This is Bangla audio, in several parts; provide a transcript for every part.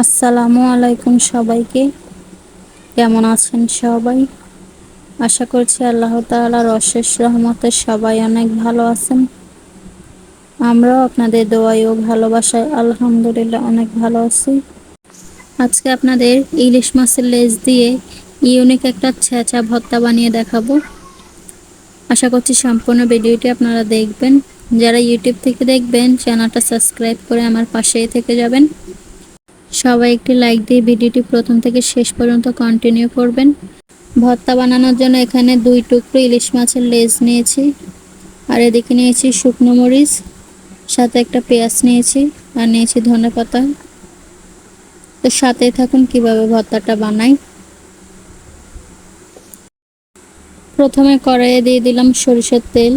আসসালামু আলাইকুম সবাইকে। কেমন আছেন সবাই? আশা করছি আল্লাহ তাআলার অশেষ রহমতে সবাই অনেক ভালো আছেন। আমরাও আপনাদের দোয়াই ও ভালোবাসায় আলহামদুলিল্লাহ অনেক ভালো আছি। আজকে আপনাদের ইলিশ মাছের লেজ দিয়ে ইউনিক একটা ছেঁচা ভর্তা বানিয়ে দেখাবো। আশা করছি সম্পূর্ণ ভিডিওটি আপনারা দেখবেন। যারা ইউটিউব থেকে দেখবেন, চ্যানেলটা সাবস্ক্রাইব করে আমার পাশেই থেকে যাবেন। সবাই একটি লাইক দিয়ে ভিডিওটি প্রথম থেকে শেষ পর্যন্ত কন্টিনিউ করবেন। ভর্তা বানানোর জন্য এখানে দুই টুকরো ইলিশ মাছের লেজ নিয়েছি। আর এদিকে নিয়েছি শুকনো মরিচ, সাথে একটা পেঁয়াজ নিয়েছি আর নিয়েছি ধনে পাতা। তো সাথে থাকুন কীভাবে ভর্তাটা বানাই। প্রথমে কড়াইয়ে দিয়ে দিলাম সরিষার তেল।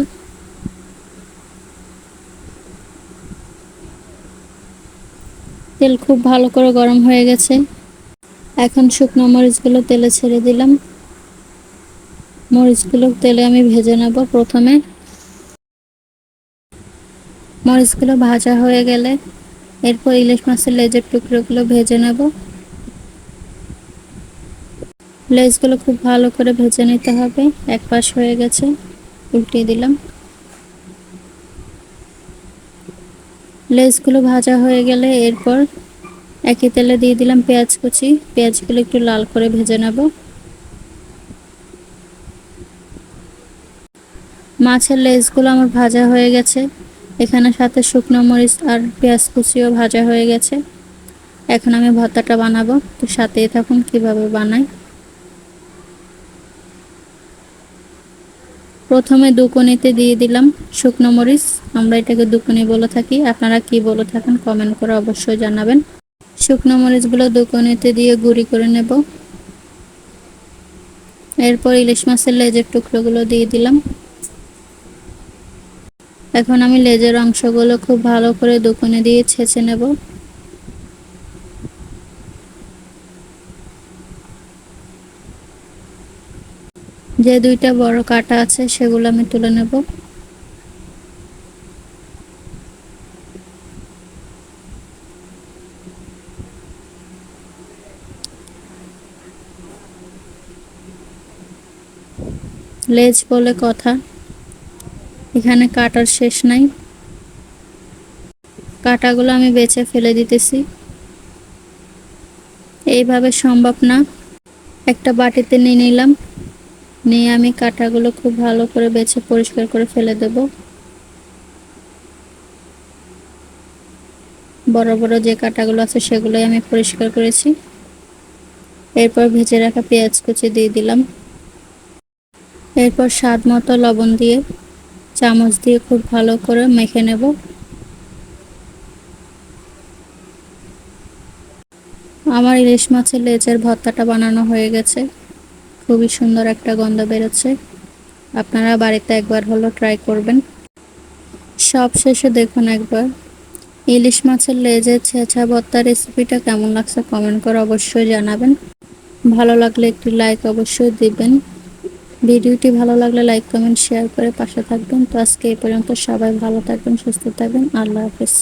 তেল খুব ভালো করে গরম হয়ে গেছে। এখন শুকনো মরিচগুলো তেলে ছেড়ে দিলাম। মরিচগুলো তেলে আমি ভেজে নেব প্রথমে। মরিচগুলো ভাজা হয়ে গেলে এরপর ইলিশ মাছের লেজের টুকরোগুলো ভেজে নেব। লেজগুলো খুব ভালো করে ভেজে নিতে হবে। এক পাশ হয়ে গেছে, উল্টিয়ে দিলাম। লেসগুলো ভাজা হয়ে গেলে এরপর একই তেলে দিয়ে দিলাম পেঁয়াজ কুচি। পেঁয়াজগুলো একটু লাল করে ভেজে নেব। মাছের লেসগুলো আমার ভাজা হয়ে গেছে। এখানে সাথে শুকনো মরিচ আর পেঁয়াজ কুচিও ভাজা হয়ে গেছে। এখন আমি ভর্তাটা বানাবো। তো সাথেই থাকুন কীভাবে বানাই। প্রথমে দুকনিতে দিয়ে দিলাম শুকনো মরিচ। আমরা এটাকে দুকনি বলে থাকি। আপনারা কি বলে থাকেন কমেন্ট করে অবশ্যই জানাবেন। শুকনো মরিচগুলো দুকনিতে দিয়ে গুঁড়ি করে নেব। এরপর ইলিশ মাছের লেজের টুকরোগুলো দিয়ে দিলাম। এখন আমি লেজের অংশগুলো খুব ভালো করে দুকনে দিয়ে ছেঁচে নেব। যে দুইটা বড় কাটা আছে সেগুলো আমি তুলে নেব। লেজ বলে কথা। এখানে কাটার শেষ নাই। কাটাগুলো আমি বেছে ফেলে দিতেছি। এইভাবে সম্ভব না। একটা বাটিতে নিয়ে নিলাম। নিয়ে আমি কাটাগুলো খুব ভালো করে বেছে পরিষ্কার করে ফেলে দেব। বড় বড় যে কাটাগুলো আছে সেগুলোই আমি পরিষ্কার করেছি। এরপর ভেজে রাখা পেঁয়াজ কুচি দিয়ে দিলাম। এরপর স্বাদ মতো লবণ দিয়ে চামচ দিয়ে খুব ভালো করে মেখে নেব। আমার ইলিশ মাছের লেজের ভর্তাটা বানানো হয়ে গেছে। খুবই সুন্দর একটা গন্ধ বেরোচ্ছে। আপনারা বাড়িতে একবার হলো ট্রাই করবেন। সব শেষে দেখুন একবার। ইলিশ মাছের লেজের ছেঁচা ভর্তা রেসিপিটা কেমন লাগছে কমেন্ট করে অবশ্যই জানাবেন। ভালো লাগলে একটি লাইক অবশ্যই দিবেন। ভিডিওটি ভালো লাগলে লাইক কমেন্ট শেয়ার করে পাশে থাকবেন। তো আজকে এই পর্যন্ত সবাই ভালো থাকবেন, সুস্থ থাকবেন। আল্লাহ হাফেজ।